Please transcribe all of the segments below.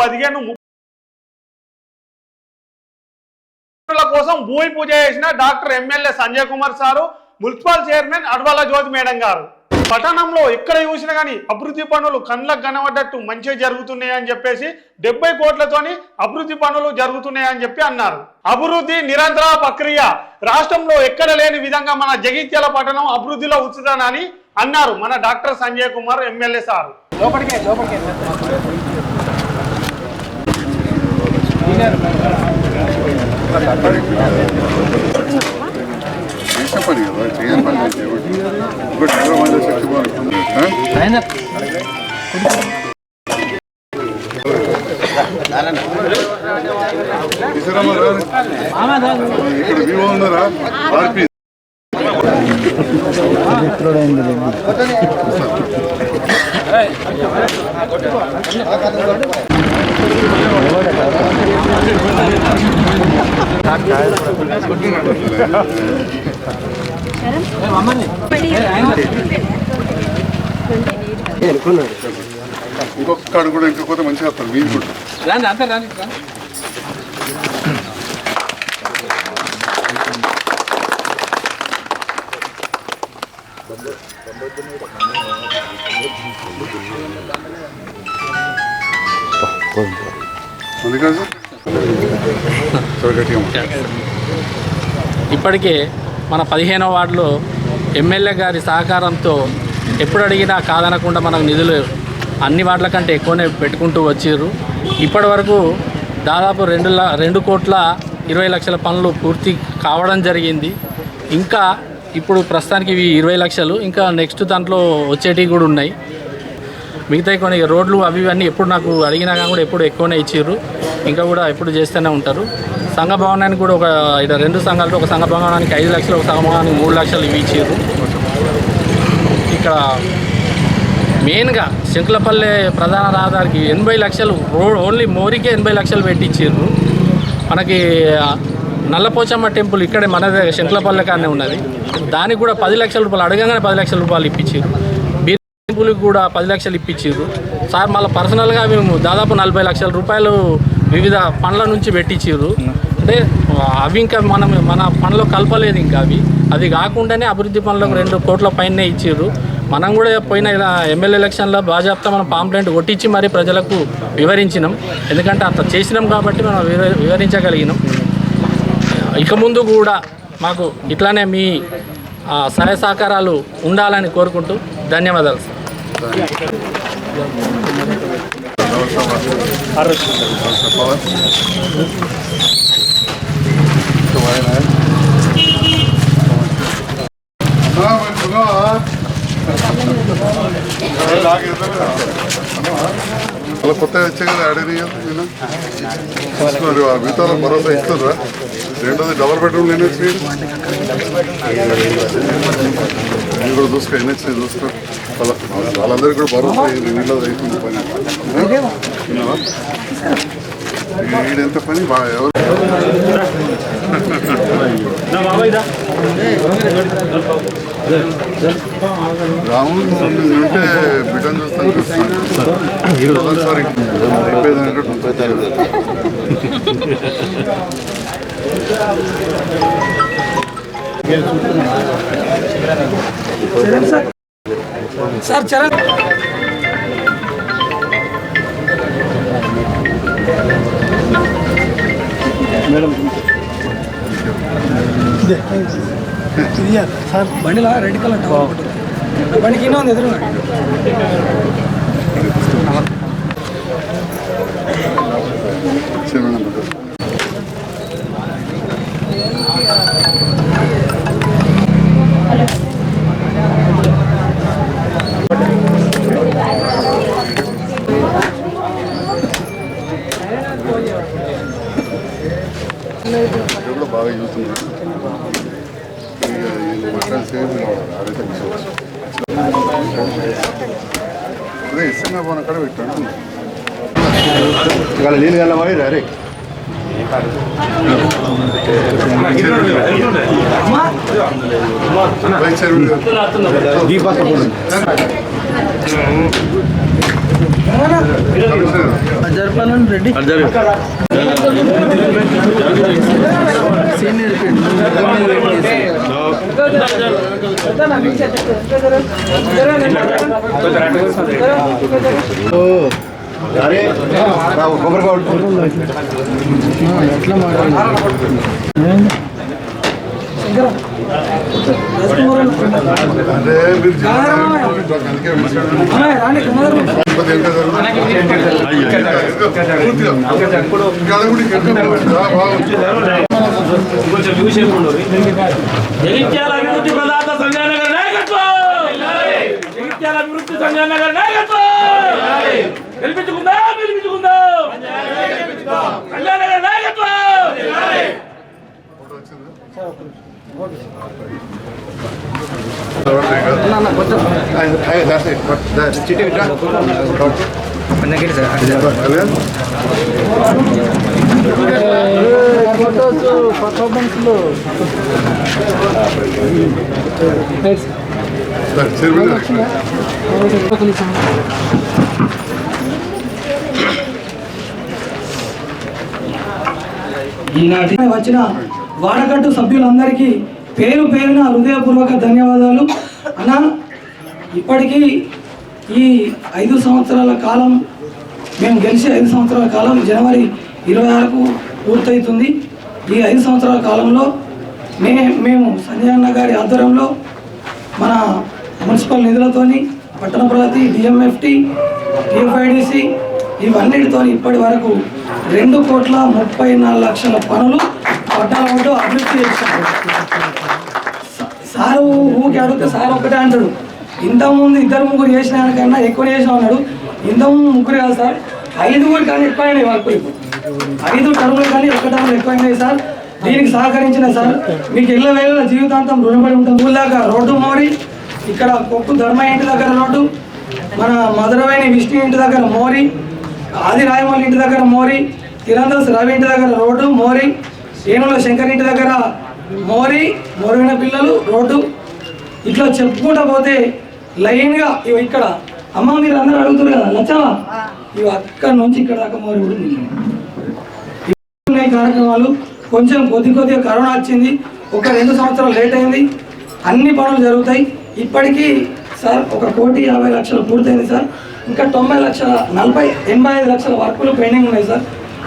పదిహేను కోసం భూమి పూజ చేసిన doctor MLA Sanjay Kumar sir municipal chairman Advala Jyothi madam గారు. పట్టణంలో ఎక్కడ చూసినా కానీ అభివృద్ధి పనులు కళ్ళకు కనబడ్డట్టు మంచిగా జరుగుతున్నాయని చెప్పేసి డెబ్బై కోట్లతోని అభివృద్ధి పనులు జరుగుతున్నాయని చెప్పి అన్నారు. అభివృద్ధి నిరంతర ప్రక్రియ. రాష్ట్రంలో ఎక్కడ లేని విధంగా మన జగిత్యాల పట్టణం అభివృద్ధిలో ఉచితనని అన్నారు మన doctor Sanjay Kumar MLA sir. చేసిన పని కదా. చేయని పని శక్తి బాగుంటుంది ఇక్కడ వివో ఉన్నారా ఆర్పి. ఇంకొక కాడు కూడా ఇంకా కొత్త మంచిగా వస్తారు మీరు కూడా. రాండి అంతా రాండి. ఇప్పటికే మన పదిహేనవ వార్డులో ఎమ్మెల్యే గారి సహకారంతో ఎప్పుడు అడిగినా కాదనకుండా మనకు నిధులు అన్ని వాటిల కంటే ఎక్కువనే పెట్టుకుంటూ వచ్చారు ఇప్పటి వరకు దాదాపు రెండు ల రెండు కోట్ల ఇరవై లక్షల పనులు పూర్తి కావడం జరిగింది. ఇంకా ఇప్పుడు ప్రస్తుతానికి ఇవి ఇరవై లక్షలు ఇంకా నెక్స్ట్ దాంట్లో వచ్చేటివి కూడా ఉన్నాయి. మిగతా కొన్ని రోడ్లు అవి ఇవన్నీ ఎప్పుడు నాకు అడిగినా కూడా ఎప్పుడు ఎక్కువనే ఇచ్చారు ఇంకా కూడా ఎప్పుడు చేస్తూనే ఉంటారు. సంఘ భవనానికి కూడా ఒక ఇడ రెండు సంఘాలు ఒక సంఘ భవనానికి ఐదు లక్షలు ఒక సంఘ భవనానికి మూడు లక్షలు ఇవి ఇచ్చారు. ఇక్కడ మెయిన్గా శంకులపల్లె ప్రధాన రహదారికి ఎనభై లక్షలు రోడ్ ఓన్లీ మోరీకే ఎనభై లక్షలు పెట్టించారు మనకి నల్లపోచమ్మ టెంపుల్ ఇక్కడే మన దగ్గర శంకులపల్లె కానే ఉన్నది. దానికి కూడా పది లక్షల రూపాయలు అడగంగానే పది లక్షల రూపాయలు ఇప్పించారు బీర్ టెంపుల్కి కూడా పది లక్షలు ఇప్పించారు సార్ మళ్ళీ పర్సనల్గా మేము దాదాపు నలభై లక్షల రూపాయలు వివిధ పనుల నుంచి పెట్టించారు అంటే అవి ఇంకా మనం మన పనులు కలపలేదు ఇంకా అవి. అది కాకుండానే అభివృద్ధి పనులకు రెండు కోట్ల పైనే ఇచ్చారు మనం కూడా పోయిన ఎమ్మెల్యే ఎలక్షన్లో బాజాప్తా మనం పాంప్లెంట్ కొట్టించి మరీ ప్రజలకు వివరించినాం. ఎందుకంటే అంత చేసినాం కాబట్టి మనం వివరించగలిగినాం. ఇక ముందు కూడా మాకు ఇట్లానే మీ సహాయ సహకారాలు ఉండాలని కోరుకుంటూ ధన్యవాదాలు. సార్ అన్నా, మరి ఉన్నావా? అలా కొత్త వచ్చాయి కదా అడిగి తీసుకున్నారు ఆ మిగతా భరోసా ఇస్తారా రెండోది డబల్ బెడ్రూమ్ ఎన్ని వచ్చినాయి కూడా చూసుకో ఎన్ని చూసుకో. వాళ్ళ వాళ్ళందరికీ కూడా భరోసా అయింది నీళ్ళు అవుతుంది పని విన్నావా? పని బాగా ఎవరు రాముడు ఉంటే బిడ్డను చూస్తాను చూస్తాను సారీ ముప్పై తారీఖు సార్ బండిలా రెడ్ కలర్ టవర్ బండికి ఇన్నో ఉంది ఎదురుగా చిన్న ఇది కూడా బాగా యూస్ ఉంది ఇక ఈ మటన్ సేమ్ అదైతే తీసుకోవచ్చు అదే ఇస్తున్నా పోన అక్కడ పెట్టాను ఇవాళ నీళ్ళు వెళ్ళమని రే బైక్ జరపాలని రెడ్డి సీనియర్ ఎట్లా అంటే కొంచెం చూసే జగిత్యాల అభివృద్ధి ప్రదాత సంజయ్ నగర్ నాయకత్వం! జగిత్యాల అభివృద్ధి సంజయ్ నగర్ నాయకత్వం గెలిపించుకుందాం గెలిపించుకుందాం సంజయ్ నగర్ నాయకత్వం సరే. ఈనాటి వచ్చిన వాడకట్టు సభ్యులందరికీ పేరు పేరున హృదయపూర్వక ధన్యవాదాలు. అన్న ఇప్పటికీ ఈ ఐదు సంవత్సరాల కాలం మేము గెలిచి ఐదు సంవత్సరాల కాలం జనవరి ఇరవై ఆరుకు పూర్తవుతుంది. ఈ ఐదు సంవత్సరాల కాలంలో మే మేము సంజయ్ అన్న గారి ఆధ్వర్యంలో మన మున్సిపల్ నిధులతోని పట్టణ ప్రగతి డిఎంఎఫ్టి టిఎఫ్ఐడిసి ఇవన్నిటితో ఇప్పటి వరకు రెండు కోట్ల ముప్పై నాలుగు లక్షల పనులు పట్టణ అభివృద్ధి చేశారు. సారు ఊరికి అడిగితే సార్ ఒకటే అంటాడు. ఇంతకుముందు ఇద్దరు ముగ్గురు చేసిన కన్నా ఎక్కువ చేసిన అన్నాడు ఇంతకుముందు ముగ్గురు కాదు సార్. ఐదుగురు కానీ ఎక్కువైనాయి వర్కులు ఇప్పుడు. ఐదు టర్ములు కానీ ఒక టర్ములు ఎక్కువైనాయి సార్. దీనికి సహకరించిన సార్ మీకు ఇళ్ళ వేళ జీవితాంతం రుణపడి ఉంటుంది ఊళ్ళ రోడ్డు మోరి ఇక్కడ కొప్పు ధర్మ ఇంటి దగ్గర రోడ్డు మన మధురమైన విష్ణు ఇంటి దగ్గర మోరి ఆది రాయమల్లి ఇంటి దగ్గర మోరి తిరందస్ రవి ఇంటి దగ్గర రోడ్డు మోరి ఏనుల శంకర్ ఇంటి దగ్గర మోరి మొరుగిన పిల్లలు రోడ్డు. ఇట్లా చెప్పుకుంటా పోతే లైన్గా ఇవి ఇక్కడ అమ్మ మీరు అందరూ అడుగుతారు కదా లచ్చవా ఇవి అక్కడ నుంచి ఇక్కడ దాకా మోరి. ఉన్నాయి కార్యక్రమాలు కొంచెం కొద్ది కొద్దిగా కరోనా వచ్చింది ఒక రెండు సంవత్సరాలు లేట్ అయింది అన్ని పనులు జరుగుతాయి. ఇప్పటికీ సార్ ఒక కోటి యాభై లక్షలు పూర్తయింది సార్. ఇంకా తొంభై లక్షల నలభై ఎనభై ఐదు లక్షల వర్కులు పెండింగ్ ఉన్నాయి సార్.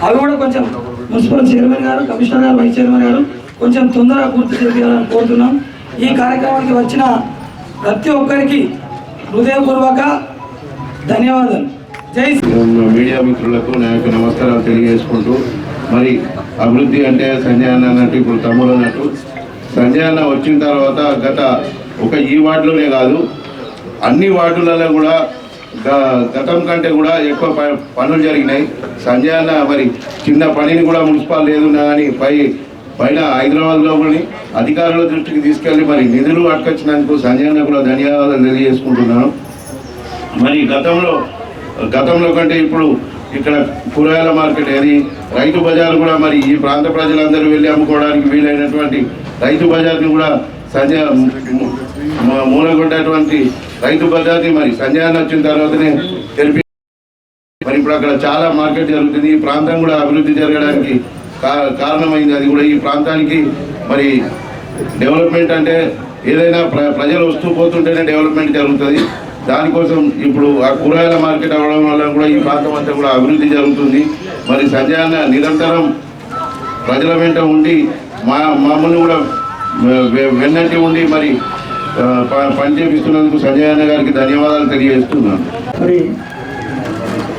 అవి కూడా కొంచెం మున్సిపల్ చైర్మన్ గారు కమిషనర్ గారు వైస్ చైర్మన్ గారు కొంచెం తొందరగా పూర్తి చేయాలని కోరుతున్నాం. ఈ కార్యక్రమానికి వచ్చిన ప్రతి ఒక్కరికి హృదయపూర్వక ధన్యవాదాలు. జై శ్రీ మీడియా మిత్రులకు నా యొక్క నమస్కారాలు తెలియజేసుకుంటూ మరి అభివృద్ధి అంటే సంజయ్ అన్న అన్నట్టు ఇప్పుడు తమ్ముడు అన్నట్టు. సంజయ్ అన్న వచ్చిన తర్వాత గత ఒక ఈ వార్డులోనే కాదు అన్ని వార్డులలో కూడా గ- గతం కంటే కూడా ఎక్కువ ప- పనులు జరిగినాయి. సంజయ్ అన్న మరి చిన్న పనిని కూడా మున్సిపాల్ లేదు కానీ పై పైన హైదరాబాద్లో కూడా అధికారుల దృష్టికి తీసుకెళ్ళి మరి నిధులు అట్టుకొచ్చినందుకు సంజయ్ కూడా ధన్యవాదాలు తెలియజేసుకుంటున్నాను. మరి గతంలో గతంలో కంటే ఇప్పుడు ఇక్కడ కూరగాయల మార్కెట్ ఏది రైతు బజార్ కూడా మరి ఈ ప్రాంత ప్రజలందరూ వెళ్ళి అమ్ముకోవడానికి వీలైనటువంటి రైతు బజార్ని కూడా సంజయ్ మూలగొట్టేటువంటి రైతు బజార్ని మరి సంజయాన్ని వచ్చిన తర్వాతనే తెలిపి మరి ఇప్పుడు అక్కడ చాలా మార్కెట్ జరుగుతుంది. ఈ ప్రాంతం కూడా అభివృద్ధి జరగడానికి కారణమైంది అది కూడా ఈ ప్రాంతానికి. మరి డెవలప్మెంట్ అంటే ఏదైనా ప్ర ప్రజలు వస్తూ పోతుంటేనే డెవలప్మెంట్ జరుగుతుంది. దానికోసం ఇప్పుడు ఆ కూరగాయల మార్కెట్ అవ్వడం వల్ల కూడా ఈ ప్రాంతం అంతా కూడా అభివృద్ధి జరుగుతుంది. మరి సంజయ్ నిరంతరం ప్రజల వెంట ఉండి మా మమ్మల్ని కూడా వెన్నంటి ఉండి మరి పనిచేపిస్తున్నందుకు ప- పని చేపిస్తున్నందుకు సంజయ్ అన్న గారికి ధన్యవాదాలు తెలియజేస్తున్నాను. మరి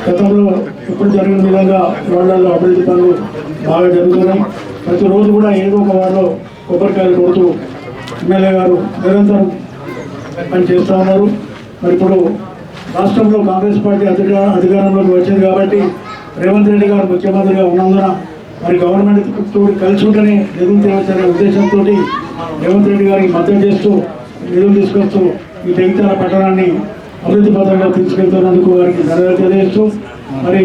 గతంలో ఇప్పుడు జరిగిన విధంగా వార్డులలో అభివృద్ధి పనులు బాగా జరుగుతున్నాయి. ప్రతిరోజు కూడా ఏదో ఒక వార్డులో కొబ్బరికాయలు కొడుతూ ఎమ్మెల్యే గారు నిరంతరం పని చేస్తూ ఉన్నారు. మరి ఇప్పుడు రాష్ట్రంలో కాంగ్రెస్ పార్టీ అధికార అధికారంలోకి వచ్చింది కాబట్టి రేవంత్ రెడ్డి గారు ముఖ్యమంత్రిగా ఉన్నందున మరి గవర్నమెంట్ తోటి కలిసి ఉంటేనే నిధులు తేవచ్చనే ఉద్దేశంతో రేవంత్ రెడ్డి గారికి మద్దతు చేస్తూ నిధులు తీసుకొస్తూ ఈ జగిత్యాల పట్టణాన్ని అభివృద్ధి పథకంగా తీసుకెళ్తున్నందుకు వారికి ధన్యవాదాలు తెలియజేస్తూ మరి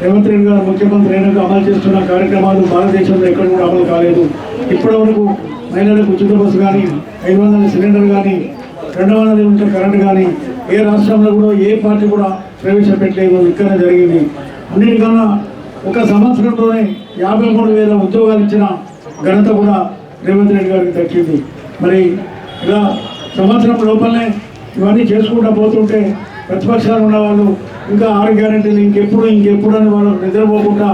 రేవంత్ రెడ్డి గారు ముఖ్యమంత్రి అయినాక అమలు చేస్తున్న కార్యక్రమాలు భారతదేశంలో ఎక్కడ కూడా అమలు కాలేదు. ఇప్పటి వరకు మహిళలకు ఉచిత బస్సు కానీ ఐదు వందల సిలిండర్ కానీ రెండు వందల యూనిట్ల కరెంట్ కానీ ఏ రాష్ట్రంలో కూడా ఏ పార్టీ కూడా ప్రవేశపెట్టలేదు. ఇక్కడ జరిగింది. అన్నిటికన్నా ఒక సంవత్సరంలోనే యాభై మూడు వేల ఉద్యోగాలు ఇచ్చిన ఘనత కూడా రేవంత్ రెడ్డి గారికి దక్కింది. మరి ఇలా సంవత్సరం లోపలనే ఇవన్నీ చేసుకుంటూ పోతుంటే ప్రతిపక్షాలు ఉన్నవాళ్ళు ఇంకా ఆరు గ్యారెంటీలు ఇంకెప్పుడు ఇంకెప్పుడు అని వాళ్ళు నిద్రపోకుండా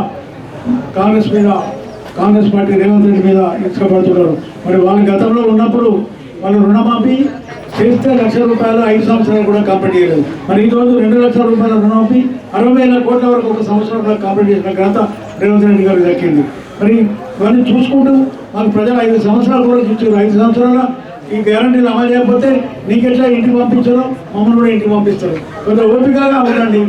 కాంగ్రెస్ మీద కాంగ్రెస్ పార్టీ రేవంత్ రెడ్డి మీద ఇచ్చబడుతున్నారు మరి వాళ్ళు గతంలో ఉన్నప్పుడు వాళ్ళు రుణమాఫీ చేస్తే లక్ష రూపాయలు ఐదు సంవత్సరాలు కూడా కంప్లీట్ చేయలేదు. మరి ఈ రోజు రెండు లక్షల రూపాయల రుణమాఫీ అరవై వేల కోట్ల వరకు ఒక సంవత్సరంలో కంప్లీట్ చేసిన ఘనత రేవంత్ రెడ్డి గారు దక్కింది. మరి ఇవన్నీ చూసుకుంటూ మాకు ప్రజలు ఐదు సంవత్సరాలు కూడా చూసారు ఐదు సంవత్సరాల ఈ గ్యారంటీలు అమలు చేయకపోతే నీకెట్లా ఇంటికి పంపించారో మమ్మల్ని కూడా ఇంటికి పంపిస్తారు. కొంచెం ఓపికగా ఉండండి.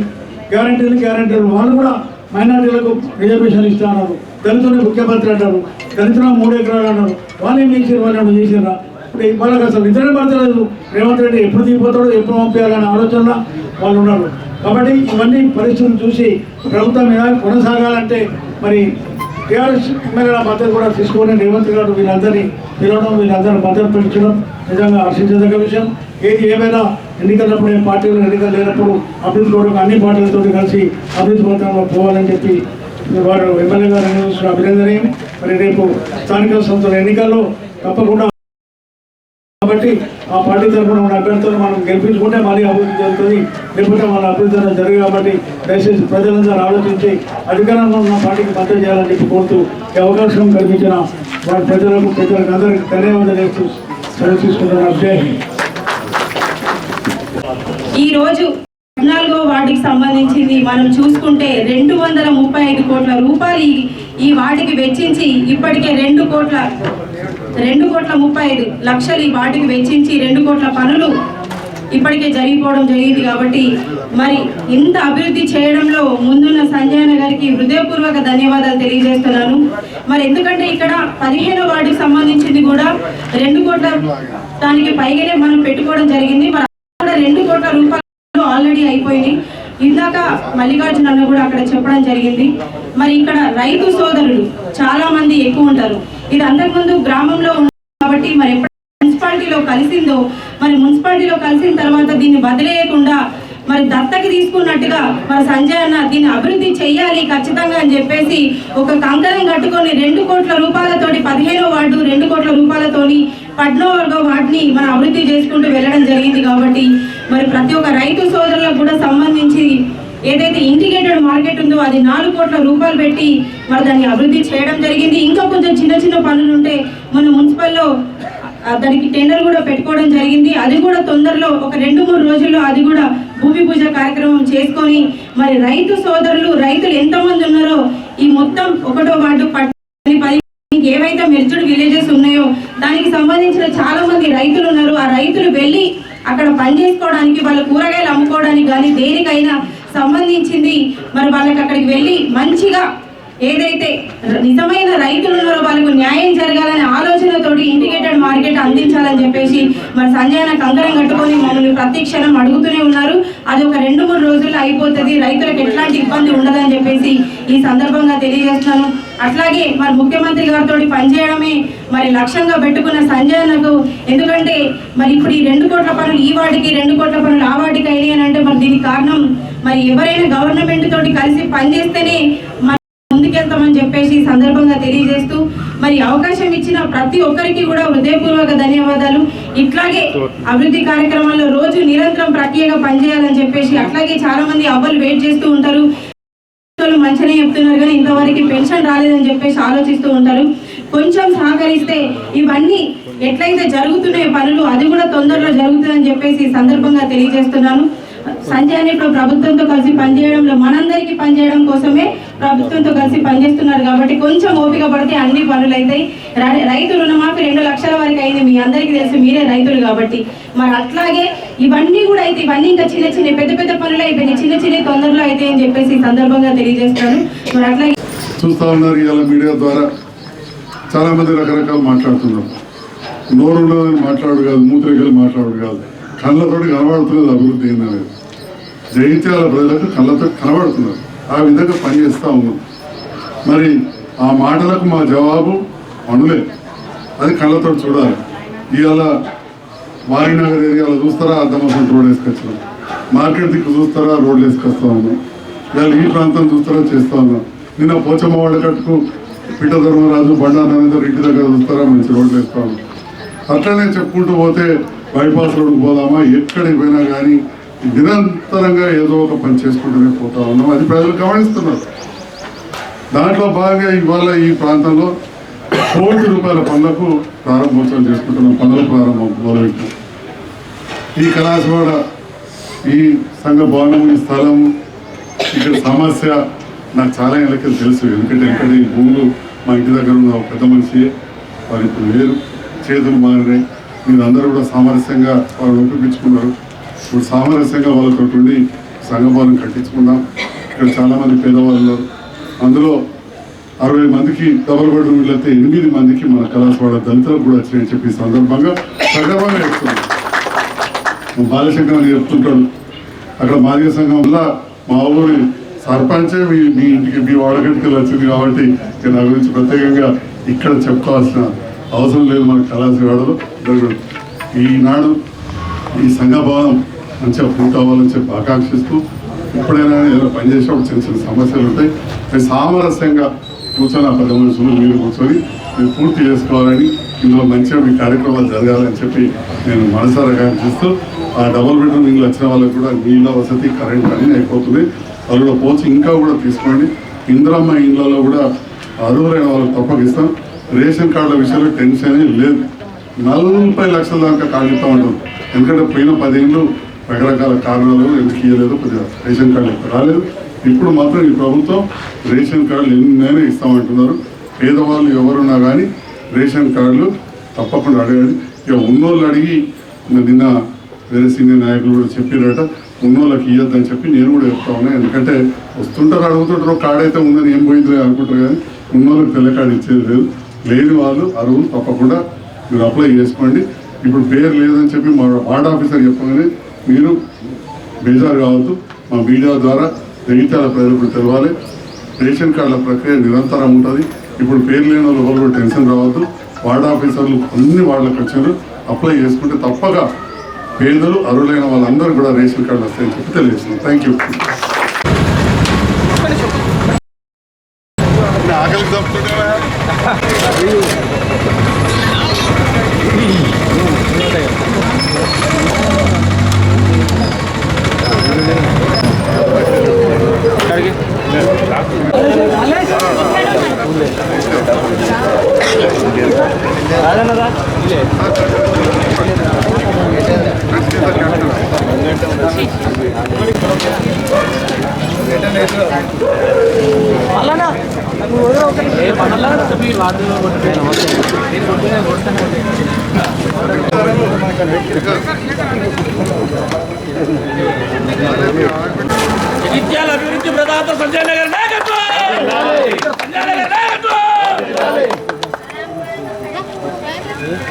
గ్యారంటీలు గ్యారంటీలు. వాళ్ళు కూడా మైనార్టీలకు రిజర్వేషన్ ఇస్తున్నారు దళితులు ముఖ్యమంత్రి అంటారు దళితులు మూడు ఎకరాలు అన్నారు. వాళ్ళు ఏం చేసారు వాళ్ళు చేసారా ఇప్పుడు వాళ్ళకి అసలు నిద్ర పడతలేదు రేవంత్ రెడ్డి ఎప్పుడు దిగిపోతాడో ఎప్పుడు పంపించాలనే ఆలోచన వాళ్ళు ఉన్నారు. కాబట్టి ఇవన్నీ పరిస్థితులు చూసి ప్రభుత్వం ఎలా కొనసాగాలంటే మరి టీఆర్ఎస్ ఎమ్మెల్యేల మద్దతు కూడా తీసుకొని రేవంత్ గారు వీళ్ళందరినీ పిలవడం వీళ్ళందరూ మద్దతు పెంచడం నిజంగా హర్షించదగ్గ విషయం. ఏది ఏమైనా ఎన్నికలప్పుడు ఏ పార్టీలు ఎన్నికలు లేనప్పుడు అభివృద్ధి కూడా అన్ని పార్టీలతో కలిసి అభివృద్ధి పథకంలో పోవాలని చెప్పి వారు ఎమ్మెల్యే గారు నిర్వహిస్తున్న అభినందనీయం. మరి రేపు స్థానిక సంస్థల ఎన్నికల్లో తప్పకుండా కాబట్టి ఆ పార్టీ తరఫున ఉన్న అభ్యర్థులను మనం గెలిపించుకుంటే మళ్ళీ అభివృద్ధి జరుగుతుంది. లేకపోతే మన అభివృద్ధి అనేది జరగదు కాబట్టి దయచేసి ప్రజలందరూ ఆలోచించి అధికారంలో ఉన్న పార్టీకి మద్దతు చేయాలని చెప్పి కోరుతూ ఈ అవకాశం కల్పించిన వారి ప్రజలకు ప్రజలకు అందరికీ ధన్యవాదాలు చేస్తూ సెలవు తీసుకుంటున్నాను. జై ఈ రోజు పద్నాలుగో వార్డుకి సంబంధించింది మనం చూసుకుంటే రెండు వందల ముప్పై ఐదు కోట్ల రూపాయలు ఈ- ఈ వాటికి వెచ్చించి ఇప్పటికే రెండు కోట్ల రెండు కోట్ల ముప్పై ఐదు లక్షలు ఈ వాటికి వెచ్చించి రెండు కోట్ల పనులు ఇప్పటికే జరిగిపోవడం జరిగింది కాబట్టి మరి ఇంత అభివృద్ధి చేయడంలో ముందున్న సంజయన గారికి హృదయపూర్వక ధన్యవాదాలు తెలియజేస్తున్నాను. మరి ఎందుకంటే ఇక్కడ పదిహేను వార్డుకి సంబంధించింది కూడా రెండు కోట్ల దానికి పైగానే మనం పెట్టుకోవడం జరిగింది. మరి రెండు కోట్ల రూపాయలు ఆల్రెడీ అయిపోయినాయి. ఇందాక మల్లికార్జున అన్న కూడా అక్కడ చెప్పడం జరిగింది. మరి ఇక్కడ రైతు సోదరులు చాలా మంది ఎక్కువ ఉంటారు. ఇది అంతకుముందు గ్రామంలో కాబట్టి మరి ఎప్పుడు మున్సిపాలిటీలో కలిసిందో మరి మున్సిపాలిటీలో కలిసిన తర్వాత దీన్ని వదిలేయకుండా మరి దత్తకి తీసుకున్నట్టుగా మరి సంజయ్ అన్న దీన్ని అభివృద్ధి చెయ్యాలి ఖచ్చితంగా అని చెప్పేసి ఒక కంకణం కట్టుకొని రెండు కోట్ల రూపాయలతోటి పదిహేనో వార్డు రెండు కోట్ల రూపాయలతోని పద్నాలుగో వార్డుని మనం అభివృద్ధి చేసుకుంటూ వెళ్ళడం జరిగింది కాబట్టి మరి ప్రతి ఒక్క రైతు సోదరులకు కూడా సంబంధించి ఏదైతే ఇంటిగ్రేటెడ్ మార్కెట్ ఉందో అది నాలుగు కోట్ల రూపాయలు పెట్టి మరి దాన్ని అభివృద్ధి చేయడం జరిగింది. ఇంకా కొంచెం చిన్న చిన్న పనులు ఉంటే మన మున్సిపల్లో దానికి టెండర్ కూడా పెట్టుకోవడం జరిగింది. అది కూడా తొందరలో ఒక రెండు మూడు రోజుల్లో అది కూడా భూమి పూజ కార్యక్రమం చేసుకొని మరి రైతు సోదరులు రైతులు ఎంతమంది ఉన్నారో ఈ మొత్తం ఒకటో వార్డు పట్టి పది ఏవైతే మెర్చుడ్ విలేజెస్ ఉన్నాయో దానికి సంబంధించిన చాలా మంది రైతులు ఉన్నారు. ఆ రైతులు వెళ్ళి అక్కడ పని చేసుకోవడానికి వాళ్ళ కూరగాయలు అమ్ముకోవడానికి కానీ దేనికైనా సంబంధించింది. మరి వాళ్ళకి అక్కడికి వెళ్ళి మంచిగా ఏదైతే నిజమైన రైతులు ఉన్నారో వాళ్ళకు న్యాయం జరగాలనే ఆలోచనతోటి ఇంటిగ్రేటెడ్ మార్కెట్ అందించాలని చెప్పేసి మరి సంజయన కంకరం కట్టుకొని మమ్మల్ని ప్రతి క్షణం అడుగుతూనే ఉన్నారు. అది ఒక రెండు మూడు రోజుల్లో అయిపోతుంది. రైతులకు ఎట్లాంటి ఇబ్బంది ఉండదని చెప్పేసి ఈ సందర్భంగా తెలియజేస్తున్నాను. అట్లాగే మరి ముఖ్యమంత్రి గారితో పనిచేయడమే మరి లక్ష్యంగా పెట్టుకున్న సంజయనకు ఎందుకంటే మరి ఇప్పుడు ఈ రెండు కోట్ల పనులు ఈ వాటికి రెండు కోట్ల పనులు ఆ వాటికి అయినాయి అని అంటే మరి దీనికి కారణం మరి ఎవరైనా గవర్నమెంట్ తోటి కలిసి పనిచేస్తేనే మరి చెప్పేసి సందర్భంగా తెలియజేస్తూ మరి అవకాశం ఇచ్చిన ప్రతి ఒక్కరికి కూడా హృదయపూర్వక ధన్యవాదాలు. ఇట్లాగే అభివృద్ధి కార్యక్రమాల్లో రోజు నిరంతరం ప్రక్రియగా పనిచేయాలని చెప్పేసి అట్లాగే చాలా మంది అవ్వలు వెయిట్ చేస్తూ ఉంటారు. వాళ్ళు మంచిగానే చెప్తున్నారు కానీ ఇంతవరకు పెన్షన్ రాలేదని చెప్పేసి ఆలోచిస్తూ ఉంటారు. కొంచెం సహకరిస్తే ఇవన్నీ ఎట్లయితే జరుగుతున్నాయి పనులు అది కూడా తొందరలో జరుగుతుందని చెప్పేసి సందర్భంగా తెలియజేస్తున్నాను. సంజయ్ ఇప్పుడు ప్రభుత్వంతో కలిసి పనిచేయడంలో మనందరికీ పనిచేయడం కోసమే ప్రభుత్వంతో కలిసి పనిచేస్తున్నారు కాబట్టి కొంచెం ఓపిక పడితే అన్ని పనులు అవుతాయి రైతు రుణమాఫీ రెండు లక్షల వరకు అయింది మీ అందరికీ తెలుసు మీరే రైతులు కాబట్టి. మరి అట్లాగే ఇవన్నీ కూడా అయితే ఇవన్నీ ఇంకా చిన్న చిన్న పెద్ద పెద్ద పనులు అయిపోయినాయి. చిన్న చిన్న తొందరలో అయితే అని చెప్పేసి సందర్భంగా తెలియజేస్తాను మరి అట్లాగే చూస్తా ఉన్నారు ఇవాళ మీడియా ద్వారా చాలా మంది రకరకాలు మాట్లాడుతున్నారు. నోరు ఉన్నదని మాట్లాడు కాదు మూత్రికలు మాట్లాడు కాదు. కళ్ళతోటి కనబడుతున్నది అభివృద్ధి ఏందనేది జయించాల ప్రజలకు కళ్ళతో కనబడుతున్నారు. ఆ విధంగా పనిచేస్తూ ఉన్నాం. మరి ఆ మాటలకు మా జవాబు పనులే అది కళ్ళతో చూడాలి. ఇవాళ వారినగర్ ఏరియాలో చూస్తారా? అద్దమసం రోడ్ వేసుకొచ్చాం మార్కెట్ దిక్కు చూస్తారా? రోడ్లు వేసుకొస్తా ఉన్నాం. ఇవాళ ఈ ప్రాంతం చూస్తారా? చేస్తా ఉన్నాం. నిన్న పోచమ్మ వాడకట్టుకు పిట్ట ధర్మరాజు బండా నరేందర్ ఇంటి దగ్గర చూస్తారా? మంచి రోడ్లు వేస్తా ఉన్నాం. అట్లనే చెప్పుకుంటూ పోతే బైపాస్ రోడ్డుకు పోదామా? ఎక్కడికి పోయినా కానీ నిరంతరంగా ఏదో ఒక పని చేసుకుంటూనే పోతా ఉన్నాం. అది ప్రజలు గమనిస్తున్నారు. దాంట్లో భాగంగా ఇవాళ ఈ ప్రాంతంలో కోటి రూపాయల పనులకు ప్రారంభోత్సవం చేసుకుంటున్నాం పనుల ప్రారంభం మొదలెట్టాం ఈ కళాశాల ఈ సంఘ భవనం ఈ స్థలం ఇక్కడ సమస్య నాకు చాలా ఇళ్ళకి తెలుసు. ఎందుకంటే ఇక్కడ ఈ భూములు మా ఇంటి దగ్గర ఉన్న పెద్ద మనిషి వారు ఇప్పుడు లేరు. చేతులు మారినాయి. మీరందరూ కూడా సామరస్యంగా వారు ఒప్పించుకున్నారు. ఇప్పుడు సామరస్యంగా వాళ్ళతో ఉండి సంఘ కట్టించుకుందాం. ఇక్కడ చాలామంది పేదవాళ్ళు ఉన్నారు. అందులో అరవై మందికి డబల్ బెడ్రూమ్ ఇల్లు అయితే ఎనిమిది మందికి మన కళాశాల దళితులకు కూడా వచ్చాయని చెప్పి సందర్భంగా సగర్వంగా చెప్తున్నాం బాలశంకర్ అని చెప్తుంటాడు అక్కడ మాదిగ సంఘం వల్ల మా ఊరి సర్పంచే మీ మీ ఇంటికి మీ వాడగంటికి వచ్చింది కాబట్టి నేను నా గురించి ప్రత్యేకంగా ఇక్కడ చెప్పుకోవాల్సిన అవసరం లేదు మన కళాశాలలో. ఈనాడు ఈ సంఘ భవనం మంచిగా పూర్తి అవ్వాలని చెప్పి ఆకాంక్షిస్తూ ఎప్పుడైనా ఏదైనా పని చిన్న చిన్న సమస్యలు ఉంటాయి. అవి సామరస్యంగా కూర్చొని ఆ పది మనుషులు మీరు కూర్చొని మీరు పూర్తి చేసుకోవాలని ఇందులో మంచిగా మీ కార్యక్రమాలు జరగాలని చెప్పి నేను మనసారా ఆకాంక్షిస్తూ ఆ డబుల్ బెడ్రూమ్ ఇంట్లో వచ్చిన వాళ్ళకి కూడా నీళ్ళ వసతి కరెంట్ అన్నీ అయిపోతుంది. వాళ్ళు కూడా పోచి ఇంకా కూడా తీసుకోండి. ఇందిరమ్మ ఇండ్లలో కూడా అర్హులైన వాళ్ళకి తప్పకిస్తాం. రేషన్ కార్డుల విషయంలో టెన్షన్ ఏం లేదు. నలభై లక్షల దాకా కార్డు ఇస్తా ఉంటాం ఎందుకంటే పోయిన పదేళ్ళు రకరకాల కారణాలు ఎందుకు ఇవ్వలేదు కొద్దిగా రేషన్ కార్డు ఎక్కువ రాలేదు. ఇప్పుడు మాత్రం ఈ ప్రభుత్వం రేషన్ కార్డులు ఎన్నైనా ఇస్తామంటున్నారు. పేదవాళ్ళు ఎవరున్నా కానీ రేషన్ కార్డులు తప్పకుండా అడగండి ఇక ఉన్నోళ్ళు అడిగి నిన్న వేరే సీనియర్ నాయకులు కూడా చెప్పిరట ఉన్నోళ్ళకి ఇవ్వద్దని చెప్పి నేను కూడా చెప్తా ఉన్నాను ఎందుకంటే వస్తుంటారు అడుగుతుంటారు కార్డు అయితే ఉందని ఏం పోయింది అనుకుంటారు కానీ ఉన్నోళ్ళకి పిల్ల కార్డు ఇచ్చేది లేదు. లేని వాళ్ళు అరువులు తప్పకుండా మీరు అప్లై చేసుకోండి. ఇప్పుడు పేరు లేదని చెప్పి మా వార్డ్ ఆఫీసర్ చెప్పగానే మీరు బేజారు కావద్దు. మా మీడియా ద్వారా జగిత్యాల ప్రజలకు తెలవాలి. రేషన్ కార్డుల ప్రక్రియ నిరంతరం ఉంటుంది. ఇప్పుడు పేరు లేని వాళ్ళు టెన్షన్ రావద్దు. వార్డ్ ఆఫీసర్లు అన్ని వాళ్ళకి వచ్చారు. అప్లై చేసుకుంటే తప్పగా పేదలు అరువులైన వాళ్ళందరూ కూడా రేషన్ కార్డులు వస్తాయని చెప్పి తెలియజేస్తున్నాం. థ్యాంక్ యూ జగిత్యాల అభివృద్ధి ప్రదాత సంజయ్ నగర్